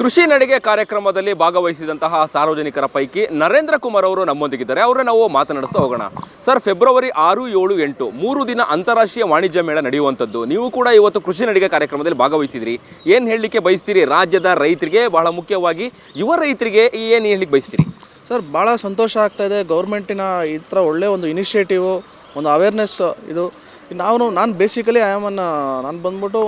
ಕೃಷಿ ನಡಿಗೆ ಕಾರ್ಯಕ್ರಮದಲ್ಲಿ ಭಾಗವಹಿಸಿದಂತಹ ಸಾರ್ವಜನಿಕರ ಪೈಕಿ ನರೇಂದ್ರ ಕುಮಾರ್ ಅವರು ನಮ್ಮೊಂದಿಗಿದ್ದಾರೆ. ಅವರನ್ನ ನಾವು ಮಾತನಾಡಿಸ್ತಾ ಹೋಗೋಣ. ಸರ್, ಫೆಬ್ರವರಿ ಆರು, ಏಳು, ಎಂಟು ಮೂರು ದಿನ ಅಂತಾರಾಷ್ಟ್ರೀಯ ವಾಣಿಜ್ಯ ಮೇಳ ನಡೆಯುವಂಥದ್ದು. ನೀವು ಕೂಡ ಇವತ್ತು ಕೃಷಿ ನಡಿಗೆ ಕಾರ್ಯಕ್ರಮದಲ್ಲಿ ಭಾಗವಹಿಸಿದ್ರಿ. ಏನು ಹೇಳಲಿಕ್ಕೆ ಬಯಸ್ತೀರಿ? ರಾಜ್ಯದ ರೈತರಿಗೆ ಬಹಳ ಮುಖ್ಯವಾಗಿ ಯುವ ರೈತರಿಗೆ ಏನು ಹೇಳಲಿಕ್ಕೆ ಬಯಸ್ತೀರಿ? ಸರ್ ಭಾಳ ಸಂತೋಷ ಆಗ್ತಾ ಇದೆ. ಗೌರ್ಮೆಂಟಿನ ಈ ಥರ ಒಳ್ಳೆ ಒಂದು ಇನಿಷಿಯೇಟಿವು, ಒಂದು ಅವೇರ್ನೆಸ್ ಇದು. ನಾವು, ನಾನು ಬೇಸಿಕಲಿ ಅನ್ ನಾನು ಬಂದ್ಬಿಟ್ಟು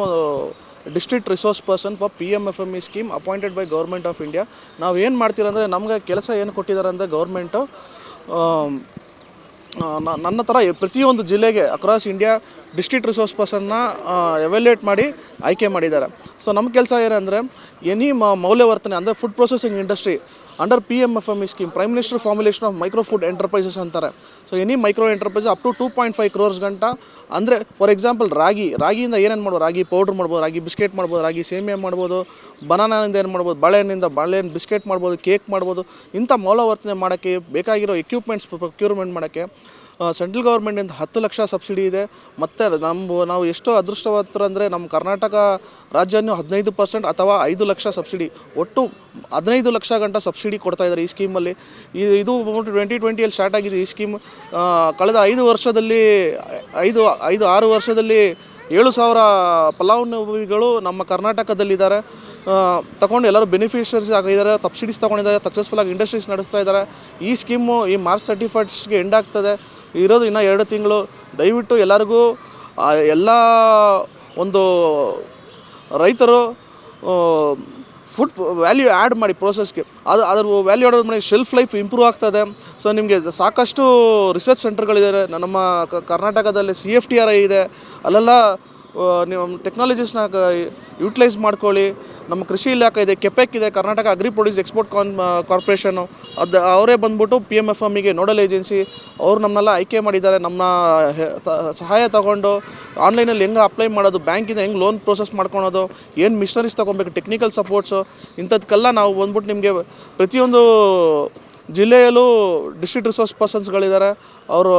district resource person for P M F M E scheme appointed by government of India ನಾವು ಏನು ಮಾಡ್ತೀರಂದರೆ ನಮಗೆ ಕೆಲಸ ಏನು ಕೊಟ್ಟಿದ್ದಾರೆ ಅಂದರೆ ಗೌರ್ಮೆಂಟು ನನ್ನ ಥರ ಪ್ರತಿಯೊಂದು ಜಿಲ್ಲೆಗೆ ಅಕ್ರಾಸ್ ಇಂಡಿಯಾ ಡಿಸ್ಟ್ರಿಕ್ಟ್ ರಿಸೋರ್ಸ್ ಪರ್ಸನ್ನ ಎವ್ಯಾಲ್ಯೂಯೇಟ್ ಮಾಡಿ ಆಯ್ಕೆ ಮಾಡಿದ್ದಾರೆ. ಸೊ ನಮ್ಮ ಕೆಲಸ ಏನಂದರೆ ಎನಿ ಮೌಲ್ಯವರ್ತನೆ ಅಂದರೆ food processing industry under P M F M E scheme prime minister formulation of micro food enterprises ಅಂತಾರೆ. So any micro enterprise up to two point five crores ಗಂಟ. ಅಂದರೆ ಫಾರ್ ಎಕ್ಸಾಂಪಲ್ ರಾಗಿ, ರಾಗಿಯಿಂದ ಏನೇನು ಮಾಡ್ಬೋದು? ರಾಗಿ ಪೌಡ್ರ್ ಮಾಡ್ಬೋದು, ರಾಗಿ biscuit ಮಾಡ್ಬೋದು, ರಾಗಿ ಸೇಮಿಯಾ ಮಾಡ್ಬೋದು ಬನಾನಿಂದ ಏನು ಮಾಡ್ಬೋದು? ಬಾಳೆಹಣ್ಣಿಂದ ಬಾಳೆಹಣ್ಣು ಬಿಸ್ಕೆಟ್ ಮಾಡ್ಬೋದು ಕೇಕ್ ಮಾಡ್ಬೋದು. ಇಂಥ ಮೌಲ್ಯವರ್ತನೆ ಮಾಡೋಕ್ಕೆ ಬೇಕಾಗಿರೋ ಎಕ್ವಿಪ್ಮೆಂಟ್ಸ್ ಪ್ರೊಕ್ಯೂರ್ಮೆಂಟ್ ಮಾಡೋಕ್ಕೆ ಸೆಂಟ್ರಲ್ ಗೌರ್ಮೆಂಟಿಂದ ಹತ್ತು ಲಕ್ಷ ಸಬ್ಸಿಡಿ ಇದೆ. ಮತ್ತು ನಮ್ಮ ನಾವು ಎಷ್ಟೋ ಅದೃಷ್ಟವಂತರು ಅಂದರೆ ನಮ್ಮ ಕರ್ನಾಟಕ ರಾಜ್ಯನೂ ಹದಿನೈದು ಪರ್ಸೆಂಟ್ ಅಥವಾ ಐದು ಲಕ್ಷ ಸಬ್ಸಿಡಿ, ಒಟ್ಟು ಹದಿನೈದು ಲಕ್ಷ ಗಂಟ ಸಬ್ಸಿಡಿ ಕೊಡ್ತಾ ಇದ್ದಾರೆ ಈ ಸ್ಕೀಮಲ್ಲಿ. ಇದು ಇದು ಟ್ವೆಂಟಿ ಟ್ವೆಂಟಿಯಲ್ಲಿ ಸ್ಟಾರ್ಟ್ ಆಗಿದೆ ಈ ಸ್ಕೀಮ್. ಕಳೆದ ಐದು ವರ್ಷದಲ್ಲಿ, ಐದು ಐದು, ಆರು ವರ್ಷದಲ್ಲಿ ಏಳು ಸಾವಿರ ಫಲಾನುಭವಿಗಳು ನಮ್ಮ ಕರ್ನಾಟಕದಲ್ಲಿದ್ದಾರೆ. ತಗೊಂಡು ಎಲ್ಲರೂ ಬೆನಿಫಿಷರೀಸ್ ಆಗಿದ್ದಾರೆ ಸಬ್ಸಿಡೀಸ್ ತೊಗೊಂಡಿದ್ದಾರೆ ಸಕ್ಸಸ್ಫುಲ್ಲಾಗಿ ಇಂಡಸ್ಟ್ರೀಸ್ ನಡೆಸ್ತಾ ಇದ್ದಾರೆ. ಈ ಸ್ಕೀಮು ಈ ಮಾರ್ಚ್ ತರ್ಟಿ ಫಸ್ಟ್ಗೆ ಎಂಡ್ ಆಗ್ತದೆ. ಇರೋದು ಇನ್ನೂ ಎರಡು ತಿಂಗಳು. ದಯವಿಟ್ಟು ಎಲ್ಲರಿಗೂ ಎಲ್ಲ ಒಂದು ರೈತರು ಫುಡ್ ವ್ಯಾಲ್ಯೂ ಆ್ಯಡ್ ಮಾಡಿ ಪ್ರೋಸೆಸ್ಗೆ ಅದು, ಅದ್ರ ವ್ಯಾಲ್ಯೂ ಆ್ಯಡ್ ಮಾಡಿ ಶೆಲ್ಫ್ ಲೈಫ್ ಇಂಪ್ರೂವ್ ಆಗ್ತದೆ. ಸೊ ನಿಮಗೆ ಸಾಕಷ್ಟು ರಿಸರ್ಚ್ ಸೆಂಟರ್ಗಳಿದ್ದಾರೆ ನಮ್ಮ ಕರ್ನಾಟಕದಲ್ಲಿ C F T R I ಇದೆ. ಅಲ್ಲೆಲ್ಲ ನೀವು ಟೆಕ್ನಾಲಜೀಸ್ನ ಯುಟಿಲೈಸ್ ಮಾಡ್ಕೊಳ್ಳಿ. ನಮ್ಮ ಕೃಷಿ ಇಲಾಖೆ ಇದೆ, ಕೆಪೆಕ್ ಇದೆ, Karnataka agri produce export con corporation ಅದು, ಅವರೇ ಬಂದ್ಬಿಟ್ಟು ಪಿ ಎಂ ಎಫ್ ಎಮ್ಮಿಗೆ ನೋಡಲ್ ಏಜೆನ್ಸಿ ಅವರು ನಮ್ಮನ್ನೆಲ್ಲ ಆಯ್ಕೆ ಮಾಡಿದ್ದಾರೆ. ನಮ್ಮ ಸಹಾಯ ತಗೊಂಡು ಆನ್ಲೈನಲ್ಲಿ ಹೆಂಗೆ ಅಪ್ಲೈ ಮಾಡೋದು ಬ್ಯಾಂಕಿಂದ ಹೆಂಗೆ ಲೋನ್ ಪ್ರೋಸೆಸ್ ಮಾಡ್ಕೊಳೋದು, ಏನು ಮಿಷನರೀಸ್ ತೊಗೊಬೇಕು ಟೆಕ್ನಿಕಲ್ ಸಪೋರ್ಟ್ಸು ಇಂಥದ್ಕೆಲ್ಲ ನಾವು ಬಂದ್ಬಿಟ್ಟು ನಿಮಗೆ ಪ್ರತಿಯೊಂದು ಜಿಲ್ಲೆಯಲ್ಲೂ ಡಿಸ್ಟ್ರಿಕ್ಟ್ ರಿಸೋರ್ಸ್ ಪರ್ಸನ್ಸ್ಗಳಿದ್ದಾರೆ ಅವರು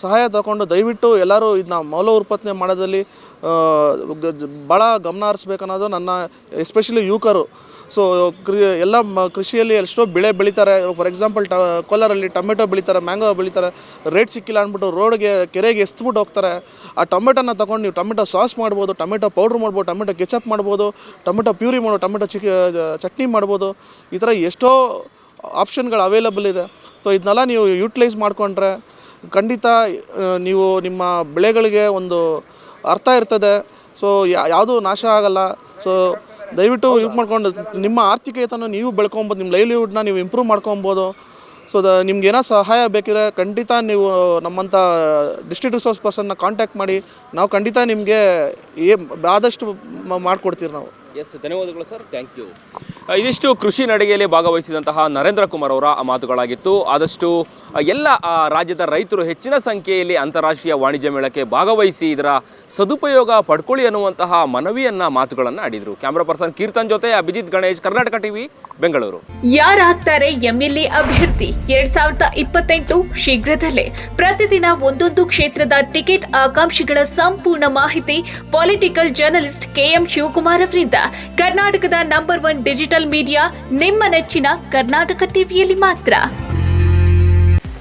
ಸಹಾಯ ತಗೊಂಡು ದಯವಿಟ್ಟು ಎಲ್ಲರೂ ಇದನ್ನ ಮೌಲ್ಯ ಉತ್ಪತ್ತನೆ ಜ- ಭಾಳ ಗಮನ ಹರಿಸ್ಬೇಕನ್ನೋದು ನನ್ನ ಎಸ್ಪೆಷಲಿ ಯುವಕರು. ಸೊ ಕೃ, ಎಲ್ಲ ಮ, ಕೃಷಿಯಲ್ಲಿ ಎಷ್ಟೋ ಬೆಳೆ ಬೆಳೀತಾರೆ. ಫಾರ್ ಎಕ್ಸಾಂಪಲ್ ಟ, ಕೋಲಾರಲ್ಲಿ ಟೊಮೆಟೊ ಬೆಳೀತಾರೆ, ಮ್ಯಾಂಗೋ ಬೆಳೀತಾರೆ. ರೇಟ್ ಸಿಕ್ಕಿಲ್ಲ ಅಂದ್ಬಿಟ್ಟು ರೋಡ್ಗೆ, ಕೆರೆಗೆ ಎಸ್ತ್ಬಿಟ್ಟು ಹೋಗ್ತಾರೆ. ಆ ಟೊಮೆಟೊನ ತೊಗೊಂಡು ನೀವು ಟೊಮೆಟೊ ಸಾಸ್ ಮಾಡ್ಬೋದು, ಟೊಮೆಟೊ ಪೌಡ್ರ್ ಮಾಡ್ಬೋದು, ಟೊಮೆಟೊ ಕೆಚಪ್ ಮಾಡ್ಬೋದು, ಟೊಮೆಟೊ ಪ್ಯೂರಿ ಮಾಡೋ ಟೊಮೆಟೊ ಚಿಕ್ ಚಟ್ನಿ ಮಾಡ್ಬೋದು. ಈ ಥರ ಎಷ್ಟೋ ಆಪ್ಷನ್ಗಳು ಅವೈಲಬಲ್ ಇದೆ. ಸೊ ಇದನ್ನೆಲ್ಲ ನೀವು ಯೂಟಿಲೈಸ್ ಮಾಡಿಕೊಂಡ್ರೆ ಖಂಡಿತ ನೀವು ನಿಮ್ಮ ಬೆಳೆಗಳಿಗೆ ಒಂದು ಅರ್ಥ ಇರ್ತದೆ. ಸೊ ಯಾವುದೂ ನಾಶ ಆಗಲ್ಲ. ಸೊ ದಯವಿಟ್ಟು ಯೂಸ್ ಮಾಡ್ಕೊಂಡು, ನಿಮ್ಮ ಆರ್ಥಿಕತೆಯನ್ನು ನೀವು ಬೆಳ್ಕೊಬೋದು ನಿಮ್ಮ ಲೈವ್ಲಿಹುಡ್ನ ನೀವು ಇಂಪ್ರೂವ್ ಮಾಡ್ಕೊಬೋದು ಸೊ ದ, ನಿಮ್ಗೆ ಏನೋ ಸಹಾಯ ಬೇಕಿದ್ರೆ ಖಂಡಿತ ನೀವು ನಮ್ಮಂಥ ಡಿಸ್ಟ್ರಿಕ್ಟ್ ರಿಸೋರ್ಸ್ ಪರ್ಸನ್ನ ಕಾಂಟ್ಯಾಕ್ಟ್ ಮಾಡಿ. ನಾವು ಖಂಡಿತ ನಿಮಗೆ ಏ, ಆದಷ್ಟು ಮಾಡಿಕೊಡ್ತೀವಿ ನಾವು. ಎಸ್ ಧನ್ಯವಾದಗಳು ಸರ್. ಥ್ಯಾಂಕ್ ಯು ಇದಿಷ್ಟು ಕೃಷಿ ನಡಿಗೆಯಲ್ಲಿ ಭಾಗವಹಿಸಿದಂತಹ ನರೇಂದ್ರ ಕುಮಾರ್ ಅವರ ಮಾತುಗಳಾಗಿತ್ತು. ಆದಷ್ಟು ಎಲ್ಲ ರಾಜ್ಯದ ರೈತರು ಹೆಚ್ಚಿನ ಸಂಖ್ಯೆಯಲ್ಲಿ ಅಂತಾರಾಷ್ಟ್ರೀಯ ವಾಣಿಜ್ಯ ಮೇಳಕ್ಕೆ ಭಾಗವಹಿಸಿ ಇದರ ಸದುಪಯೋಗ ಪಡ್ಕೊಳ್ಳಿ ಅನ್ನುವಂತಹ ಮನವಿಯನ್ನ, ಮಾತುಗಳನ್ನು ಆಡಿದರು. ಕ್ಯಾಮ್ರಾ ಪರ್ಸನ್ ಕೀರ್ತನ್ ಜೊತೆ ಅಭಿಜಿತ್ ಗಣೇಶ್, ಕರ್ನಾಟಕ ಟಿವಿ, ಬೆಂಗಳೂರು. ಯಾರಾಗ್ತಾರೆ ಎಂಎಲ್ಎ ಅಭ್ಯರ್ಥಿ? ಎರಡ್ ಸಾವಿರದ ಇಪ್ಪತ್ತೆಂಟು ಶೀಘ್ರದಲ್ಲೇ. ಪ್ರತಿದಿನ ಒಂದೊಂದು ಕ್ಷೇತ್ರದ ಟಿಕೆಟ್ ಆಕಾಂಕ್ಷಿಗಳ ಸಂಪೂರ್ಣ ಮಾಹಿತಿ ಪೊಲಿಟಿಕಲ್ ಜರ್ನಲಿಸ್ಟ್ ಕೆಎಂ ಶಿವಕುಮಾರ್ ಅವರಿಂದ. ಕರ್ನಾಟಕದ ನಂಬರ್ ಒನ್ ಡಿಜಿಟಲ್ ಮೀಡಿಯಾ, ನಿಮ್ಮ ನೆಚ್ಚಿನ ಕರ್ನಾಟಕ ಟಿವಿಯಲ್ಲಿ ಮಾತ್ರ.